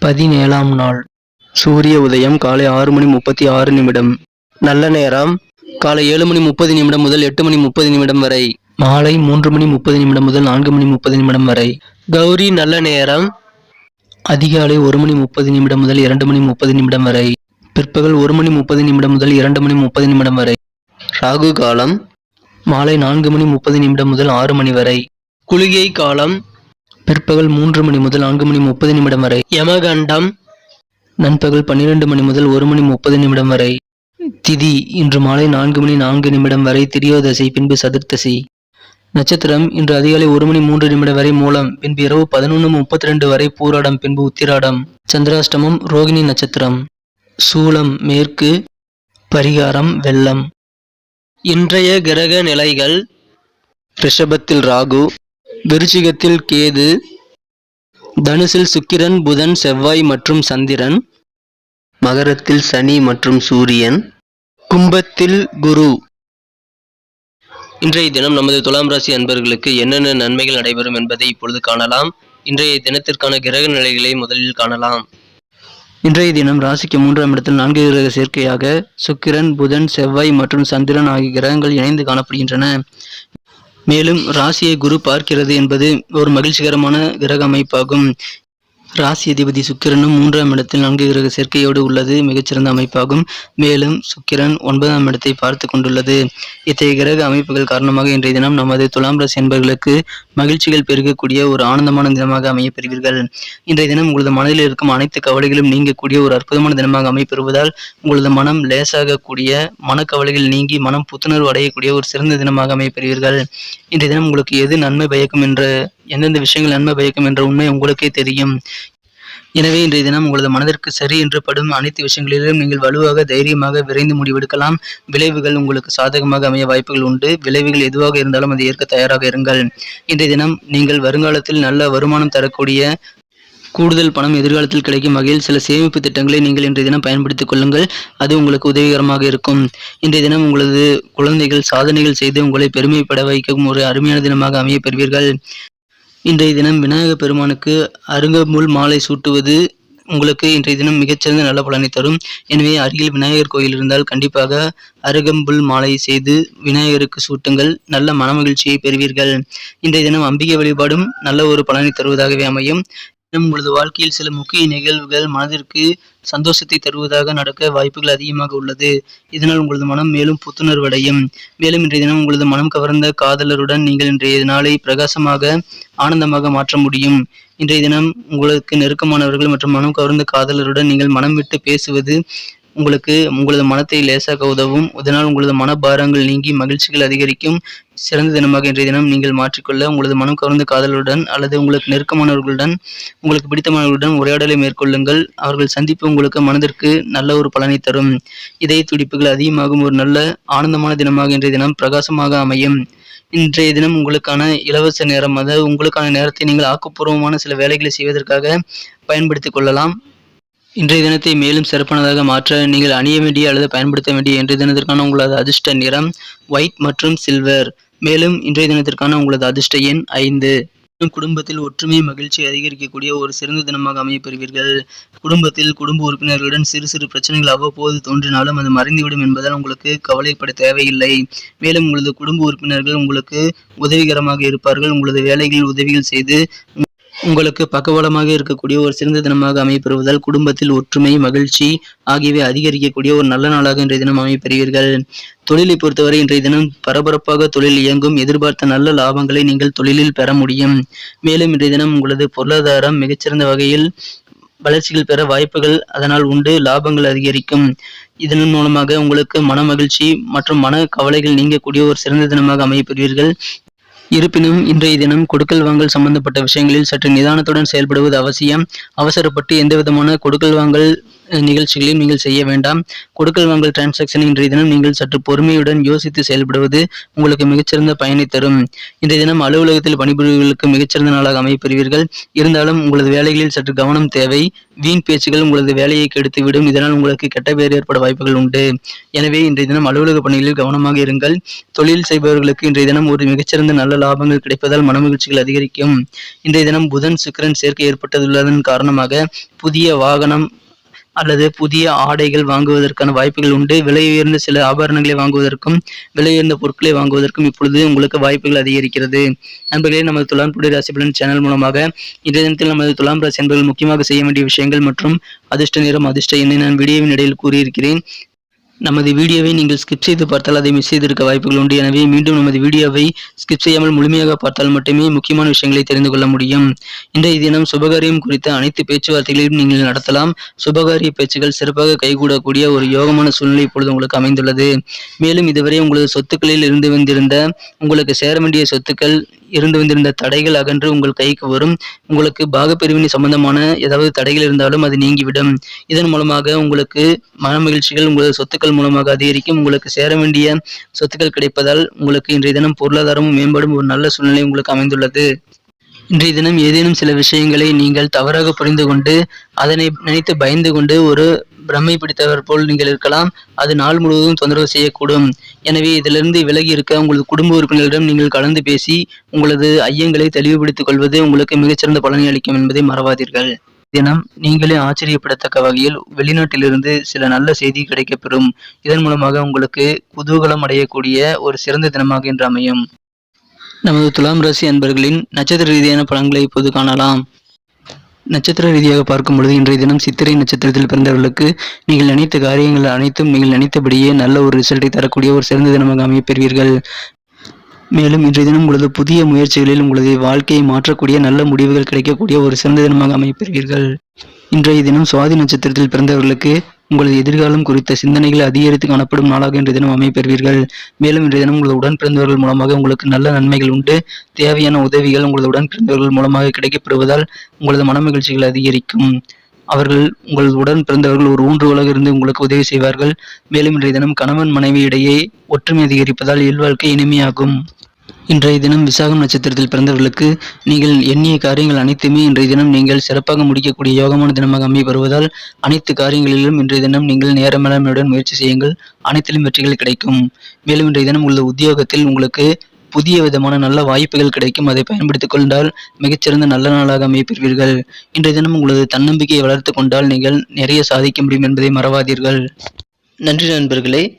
பதினேழாம் நாள். சூரிய உதயம் காலை ஆறு மணி முப்பத்தி ஆறு நிமிடம். நல்ல நேரம். காலை ஏழு மணி முப்பது நிமிடம் முதல் எட்டு மணி முப்பது நிமிடம் வரை. மாலை மூன்று மணி முப்பது நிமிடம் முதல் நான்கு மணி முப்பது நிமிடம் வரை. கௌரி நல்ல நேரம். அதிகாலை ஒரு மணி முப்பது நிமிடம் முதல் இரண்டு மணி முப்பது நிமிடம் வரை. பிற்பகல் ஒரு மணி முப்பது நிமிடம் முதல் இரண்டு மணி முப்பது நிமிடம் வரை. ராகு காலம். மாலை நான்கு மணி முப்பது நிமிடம் முதல் ஆறு மணி வரை. குளிகை காலம். பிற்பகல் மூன்று மணி முதல் நான்கு மணி முப்பது நிமிடம் வரை. யமகண்டம். நண்பகல் பன்னிரண்டு மணி முதல் ஒரு மணி முப்பது நிமிடம் வரை. திதி இன்று மாலை நான்கு மணி நான்கு நிமிடம் வரை திரியோதசி பின்பு சதுர்த்தசி. நட்சத்திரம் இன்று அதிகாலை ஒரு மணி மூன்று நிமிடம் வரை மூலம் பின்பு இரவு பதினொன்று முப்பத்தி ரெண்டு வரை பூராடம் பின்பு உத்திராடம். சந்திராஷ்டமம் ரோகிணி நட்சத்திரம். சூலம் மேற்கு. பரிகாரம் வெள்ளம். இன்றைய கிரக நிலைகள். ரிஷபத்தில் ராகு. விருச்சிகத்தில் கேது தனுசில் சுக்கிரன் புதன் செவ்வாய் மற்றும் சந்திரன் மகரத்தில் சனி மற்றும் சூரியன் கும்பத்தில் குரு. இன்றைய தினம் நமது துலாம் ராசி அன்பர்களுக்கு என்னென்ன நன்மைகள் நடைபெறும் என்பதை இப்பொழுது காணலாம். இன்றைய தினத்திற்கான கிரக நிலைகளை முதலில் காணலாம். இன்றைய தினம் ராசிக்கு மூன்றாம் இடத்தில் நான்கு கிரக சேர்க்கையாக சுக்கிரன் புதன் செவ்வாய் மற்றும் சந்திரன் ஆகிய கிரகங்கள் இணைந்து காணப்படுகின்றன. மேலும் ராசியை குரு பார்க்கிறது என்பது ஒரு மகிழ்ச்சிகரமான கிரக அமைப்பாகும் ராசி அதிபதி சுக்கிரனும் மூன்றாம் இடத்தில் நான்கு கிரக சேர்க்கையோடு உள்ளது. மிகச்சிறந்த அமைப்பாகும். மேலும் சுக்கிரன் ஒன்பதாம் இடத்தை பார்த்து கொண்டுள்ளது. இத்தகைய கிரக அமைப்புகள் காரணமாக இன்றைய தினம் நமது துலாம் ராசி என்பவர்களுக்கு மகிழ்ச்சிகள் பெருகக்கூடிய ஒரு ஆனந்தமான தினமாக அமையப்பெறுவீர்கள். இன்றைய தினம் உங்களது மனதில் இருக்கும் அனைத்து கவலைகளும் நீங்கக்கூடிய ஒரு அற்புதமான தினமாக அமைப்பெறுவதால் உங்களது மனம் லேசாகக்கூடிய மனக்கவலைகள் நீங்கி மனம் புத்துணர்வு அடையக்கூடிய ஒரு சிறந்த தினமாக அமையப்பெறுவீர்கள். இன்றைய தினம் உங்களுக்கு எது நன்மை பயக்கும் என்ற எந்தெந்த விஷயங்கள் நன்மை பயக்கும் என்ற உண்மை உங்களுக்கே தெரியும். எனவே இன்றைய தினம் உங்களது மனதிற்கு சரி என்று படும் அனைத்து விஷயங்களிலும் நீங்கள் வலுவாக தைரியமாக விரைந்து முடிவெடுக்கலாம். விளைவுகள் உங்களுக்கு சாதகமாக அமைய வாய்ப்புகள் உண்டு. விளைவுகள் எதுவாக இருந்தாலும் அதை ஏற்க தயாராக இருங்கள். இன்றைய தினம் நீங்கள் வருங்காலத்தில் நல்ல வருமானம் தரக்கூடிய கூடுதல் பணம் எதிர்காலத்தில் கிடைக்கும் வகையில் சில சேமிப்பு திட்டங்களை நீங்கள் இன்றைய தினம் பயன்படுத்திக் கொள்ளுங்கள். அது உங்களுக்கு உதவிகரமாக இருக்கும். இன்றைய தினம் உங்களது குழந்தைகள் சாதனைகள் செய்து உங்களை பெருமைப்பட வைக்கும் ஒரு அருமையான தினமாக அமைய பெறுவீர்கள். இன்றைய தினம் விநாயகர் பெருமானுக்கு அருங்கமுல் மாலை சூட்டுவது உங்களுக்கு இன்றைய தினம் மிகச்சிறந்த நல்ல பலனை தரும். எனவே அருகில் விநாயகர் கோயில் இருந்தால் கண்டிப்பாக அருகம்புல் மாலை செய்து விநாயகருக்கு சூட்டுங்கள். நல்ல மனமகிழ்ச்சியை பெறுவீர்கள். இன்றைய தினம் அம்பிகை வழிபாடும் நல்ல ஒரு பலனை தருவதாகவே அமையும். உங்களது வாழ்க்கையில் சில முக்கிய நிகழ்வுகள் மனதிற்கு சந்தோஷத்தை தருவதாக நடக்க வாய்ப்புகள் அதிகமாக உள்ளது. இதனால் உங்களது மனம் மேலும் புத்துணர்வடையும். மேலும் இன்றைய தினம் உங்களது மனம் கவர்ந்த காதலருடன் நீங்கள் இன்றைய நாளை பிரகாசமாக ஆனந்தமாக மாற்ற முடியும். இன்றைய தினம் உங்களுக்கு நெருக்கமானவர்கள் மற்றும் மனம் கவர்ந்த காதலருடன் நீங்கள் மனம் விட்டு பேசுவது உங்களுக்கு உங்களது மனத்தை லேசாக உதவும். இதனால் உங்களது மனபாரங்கள் நீங்கி மகிழ்ச்சிகள் அதிகரிக்கும். சிறந்த தினமாக இன்றைய தினம் நீங்கள் மாற்றிக்கொள்ள உங்களது மனம் கவர்ந்த காதலுடன் அல்லது உங்களுக்கு நெருக்கமானவர்களுடன் உங்களுக்கு பிடித்தமானவர்களுடன் உரையாடலை மேற்கொள்ளுங்கள். அவர்கள் சந்திப்பு உங்களுக்கு மனதிற்கு நல்ல ஒரு பலனை தரும். இதய துடிப்புகள் அதிகமாகும். ஒரு நல்ல ஆனந்தமான தினமாக இன்றைய தினம் பிரகாசமாக அமையும். இன்றைய தினம் உங்களுக்கான இலவச நேரம் அதாவது உங்களுக்கான நேரத்தை நீங்கள் ஆக்கப்பூர்வமான சில வேலைகளை செய்வதற்காக பயன்படுத்திக் கொள்ளலாம். இன்றைய தினத்தை மேலும் சிறப்பானதாக மாற்ற நீங்கள் அணிய வேண்டிய அல்லது பயன்படுத்த வேண்டிய இன்றைய தினத்திற்கான உங்களது அதிர்ஷ்ட நிறம் ஒயிட் மற்றும் சில்வர் மேலும் இன்றைய தினத்திற்கான உங்களது அதிர்ஷ்ட எண் ஐந்து. குடும்பத்தில் ஒற்றுமை மகிழ்ச்சி அதிகரிக்கக்கூடிய ஒரு சிறந்த தினமாக அமையப்பெறுவீர்கள். குடும்பத்தில் குடும்ப உறுப்பினர்களுடன் சிறு சிறு பிரச்சனைகள் அவ்வப்போது தோன்றினாலும் அது மறைந்துவிடும் என்பதால் உங்களுக்கு கவலைப்பட தேவையில்லை. மேலும் உங்களது குடும்ப உறுப்பினர்கள் உங்களுக்கு உதவிகரமாக இருப்பார்கள். உங்களது வேலைகளில் உதவிகள் செய்து உங்களுக்கு பக்கபலமாக இருக்கக்கூடிய ஒரு சிறந்த தினமாக அமையப்பெறுவதால் குடும்பத்தில் ஒற்றுமை மகிழ்ச்சி ஆகியவை அதிகரிக்கக்கூடிய ஒரு நல்ல நாளாக இன்றைய தினம் அமையப்பெறுவீர்கள். தொழிலை பொறுத்தவரை இன்றைய தினம் பரபரப்பாக தொழில் இயங்கும் எதிர்பார்த்த நல்ல லாபங்களை நீங்கள் தொழிலில் பெற முடியும். மேலும் இன்றைய தினம் உங்களது பொருளாதாரம் மிகச்சிறந்த வகையில் வளர்ச்சிகள் பெற வாய்ப்புகள் அதனால் உண்டு லாபங்கள் அதிகரிக்கும். இதன் மூலமாக உங்களுக்கு மன மகிழ்ச்சி மற்றும் மன கவலைகள் நீங்கக்கூடிய ஒரு சிறந்த தினமாக அமையப்பெறுவீர்கள். இருப்பினும் இன்றைய தினம் கொடுக்கல் வாங்கல் சம்பந்தப்பட்ட விஷயங்களில் சற்று நிதானத்துடன் செயல்படுவது அவசியம். அவசரப்பட்டு எந்தவிதமான கொடுக்கல் வாங்கல் நிகழ்ச்சிகளையும் நீங்கள் செய்ய வேண்டாம். கொடுக்கல் வாங்கல் டிரான்சாக்ஷன் இன்றைய தினம் நீங்கள் சற்று பொறுமையுடன் யோசித்து செயல்படுவது உங்களுக்கு மிகச்சிறந்த பயனை தரும். இன்றைய தினம் அலுவலகத்தில் பணிபுரிவர்களுக்கு மிகச்சிறந்த நாளாக அமைப்பெறுவீர்கள் இருந்தாலும் உங்களது வேலைகளில் சற்று கவனம் தேவை. வீண் பேச்சுகள் உங்களது வேலையை கெடுத்துவிடும். இதனால் உங்களுக்கு கெட்ட பெயர் ஏற்பட வாய்ப்புகள் உண்டு. எனவே இன்றைய தினம் அலுவலக பணிகளில் கவனமாக இருங்கள். தொழில் செய்பவர்களுக்கு இன்றைய தினம் ஒரு மிகச்சிறந்த நல்ல லாபங்கள் கிடைப்பதால் மனமகிழ்ச்சிகள் அதிகரிக்கும். இன்றைய தினம் புதன் சுக்கரன் சேர்க்கை ஏற்பட்டுள்ளதன் காரணமாக புதிய வாகனம் அல்லது புதிய ஆடைகள் வாங்குவதற்கான வாய்ப்புகள் உண்டு. விலை உயர்ந்த சில ஆபரணங்களை வாங்குவதற்கும் விலை உயர்ந்த பொருட்களை வாங்குவதற்கும் இப்பொழுது உங்களுக்கு வாய்ப்புகள் அதிகரிக்கிறது. நண்பர்களே நமது துலாம் புடி ராசி பலன் சேனல் மூலமாக இன்றைய தினத்தில் நமது துலாம் ராசி என்பவர்கள் முக்கியமாக செய்ய வேண்டிய விஷயங்கள் மற்றும் அதிர்ஷ்ட நிறம் அதிர்ஷ்ட எண்ணை நான் வீடியோவின் இடையில் கூறியிருக்கிறேன். நமது வீடியோவை நீங்கள் ஸ்கிப் செய்து பார்த்தால் அதை மிஸ் செய்திருக்க வாய்ப்புகள் உண்டு. எனவே மீண்டும் நமது வீடியோவை ஸ்கிப் செய்யாமல் முழுமையாக பார்த்தால் மட்டுமே முக்கியமான விஷயங்களை தெரிந்து கொள்ள முடியும். இன்றைய தினம் சுபகாரியம் குறித்த அனைத்து பேச்சுவார்த்தைகளையும் நீங்கள் நடத்தலாம். சுபகாரிய பேச்சுகள் சிறப்பாக கைகூடக்கூடிய ஒரு யோகமான சூழ்நிலை இப்பொழுது உங்களுக்கு அமைந்துள்ளது. மேலும் இதுவரை உங்களது சொத்துக்களில் இருந்து வந்திருந்த உங்களுக்கு சேர வேண்டிய சொத்துக்கள் இருந்து வந்திருந்த தடைகள் அகன்று உங்கள் கைக்கு வரும். உங்களுக்கு பாகப்பிரிவினை சம்பந்தமான ஏதாவது தடைகள் இருந்தாலும் அது நீங்கிவிடும். இதன் மூலமாக உங்களுக்கு மன மகிழ்ச்சிகள் உங்களது சொத்துக்கள் மூலமாக அதிகரிக்கும் உங்களுக்கு சேர வேண்டிய சொத்துக்கள் கிடைப்பதால் உங்களுக்கு இன்றைய தினம் பொருளாதாரமும் மேம்படும் ஒரு நல்ல சூழ்நிலை உங்களுக்கு அமைந்துள்ளது. இன்றைய தினம் ஏதேனும் சில விஷயங்களை நீங்கள் தவறாக புரிந்து கொண்டு அதனை நினைத்து பயந்து கொண்டு ஒரு பிரம்மை பிடித்தவர் போல் நீங்கள் இருக்கலாம். அது நாள் முழுவதும் தொந்தரவு செய்யக்கூடும். எனவே இதிலிருந்து விலகி இருக்க உங்களது குடும்ப உறுப்பினர்களிடம் நீங்கள் கலந்து பேசி உங்களது ஐயங்களை தெளிவுபடுத்திக் கொள்வது உங்களுக்கு மிகச்சிறந்த பலனை அளிக்கும் என்பதை மறவாதீர்கள். தினம் நீங்களே ஆச்சரியப்படத்தக்க வகையில் வெளிநாட்டிலிருந்து சில நல்ல செய்தி கிடைக்கப்பெறும். இதன் மூலமாக உங்களுக்கு குதூகலம் அடையக்கூடிய ஒரு சிறந்த தினமாக இன்று அமையும். நமது துலாம் ராசி அன்பர்களின் நட்சத்திர ரீதியான பலன்களை இப்போது காணலாம். நட்சத்திர ரீதியாக பார்க்கும் பொழுது இன்றைய தினம் சித்திரை நட்சத்திரத்தில் பிறந்தவர்களுக்கு நீங்கள் நினைத்த காரியங்கள் அனைத்தும் நீங்கள் நினைத்தபடியே நல்ல ஒரு ரிசல்ட்டை தரக்கூடிய ஒரு சிறந்த தினமாக அமையப்பெறுவீர்கள் மேலும் இன்றைய தினம் உங்களது புதிய முயற்சிகளில் உங்களது வாழ்க்கையை மாற்றக்கூடிய நல்ல முடிவுகள் கிடைக்கக்கூடிய ஒரு சிறந்த தினமாக அமையப்பெறுவீர்கள். இன்றைய தினம் சுவாதி நட்சத்திரத்தில் பிறந்தவர்களுக்கு உங்களது எதிர்காலம் குறித்த சிந்தனைகள் அதிகரித்து காணப்படும் நாளாக இன்றைய தினம் அமைப்பெறுவீர்கள் மேலும் இன்றைய தினம் உங்களது உடன் பிறந்தவர்கள் மூலமாக உங்களுக்கு நல்ல நன்மைகள் உண்டு. தேவையான உதவிகள் உங்களது உடன் பிறந்தவர்கள் மூலமாக கிடைக்கப்படுவதால் உங்களது மனமகிழ்ச்சிகள் அதிகரிக்கும். அவர்கள் உங்களது உடன் பிறந்தவர்கள் ஒரு ஊன்றுகோலாக இருந்து உங்களுக்கு உதவி செய்வார்கள். மேலும் இன்றைய தினம் கணவன் மனைவி இடையே ஒற்றுமை அதிகரிப்பதால் இல்வாழ்க்கை இனிமையாகும். இன்றைய தினம் விசாகம் நட்சத்திரத்தில் பிறந்தவர்களுக்கு நீங்கள் எண்ணிய காரியங்கள் அனைத்துமே இன்றைய தினம் நீங்கள் சிறப்பாக முடிக்கக்கூடிய யோகமான தினமாக அமைய வருவதால் அனைத்து காரியங்களிலும் இன்றைய தினம் நீங்கள் நேர முயற்சி செய்யுங்கள். அனைத்திலும் வெற்றிகள் கிடைக்கும். மேலும் இன்றைய தினம் உள்ள உத்தியோகத்தில் உங்களுக்கு புதிய விதமான நல்ல வாய்ப்புகள் கிடைக்கும். அதை பயன்படுத்திக் கொண்டால் மிகச்சிறந்த நல்ல நாளாக அமைப்பீர்கள் இன்றைய தினம் உங்களது தன்னம்பிக்கையை வளர்த்து கொண்டால் நீங்கள் நிறைய சாதிக்க முடியும் என்பதை மறவாதீர்கள். நன்றி நண்பர்களே.